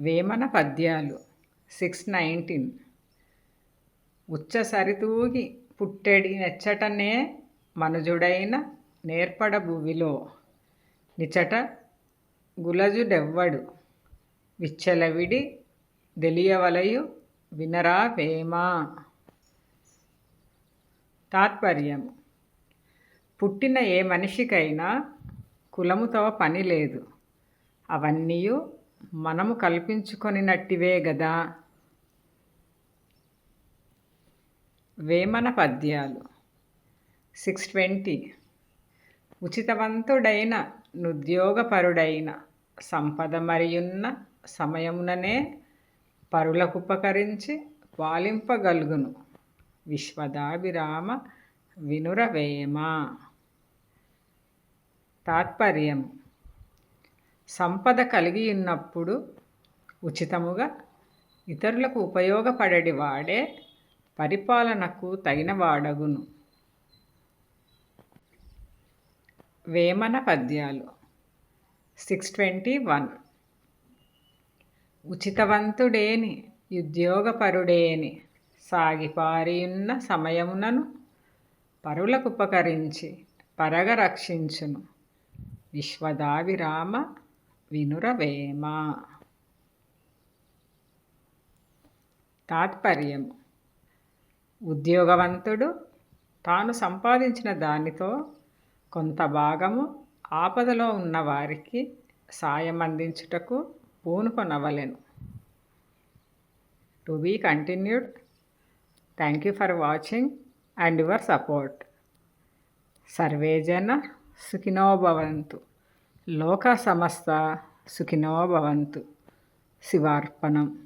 వేమన పద్యాలు. Six nineteen. ఉచ్చ సరితూగి పుట్టెడి నెచ్చటనే మనుజుడైన నేర్పడ భువిలో. నిచట గులజుడెవ్వడు. విచ్చలవిడి దెలియవలయు వినరా వేమా. తాత్పర్యం. పుట్టిన ఏ మనిషికైనా కులముతో పని లేదు. అవన్నీ మనము కల్పించుకొనినట్టివే గదా. వేమన పద్యాలు. Six twenty. ఉచితవంతుడైన నుద్యోగపరుడైన సంపద మరియున్న సమయముననే పరులకుపకరించి పాలింపగలుగును. విశ్వదాభిరామ వినురవేమ. తాత్పర్యం సంపద కలిగి ఉన్నప్పుడు ఉచితముగా ఇతరులకు ఉపయోగపడడి వాడే పరిపాలనకు తగిన వాడగును. వేమన పద్యాలు. Six twenty one. ఉచితవంతుడేని ఉద్యోగపరుడేని సాగిపారియున్న సమయమునను పరులకు ఉపకరించి పరగ రక్షించును. విశ్వదావిరామ వినురవేమ తాత్పర్యం. ఉద్యోగవంతుడు తాను సంపాదించిన దానితో కొంత భాగము ఆపదలో ఉన్న వారికి సాయం అందించుటకు పూనుకొనవలెను to be continued. Thank you for watching and your support. సర్వేజన సుఖినోభవంతు లోక సమస్త సుఖినో భవంతు. శివార్పణం.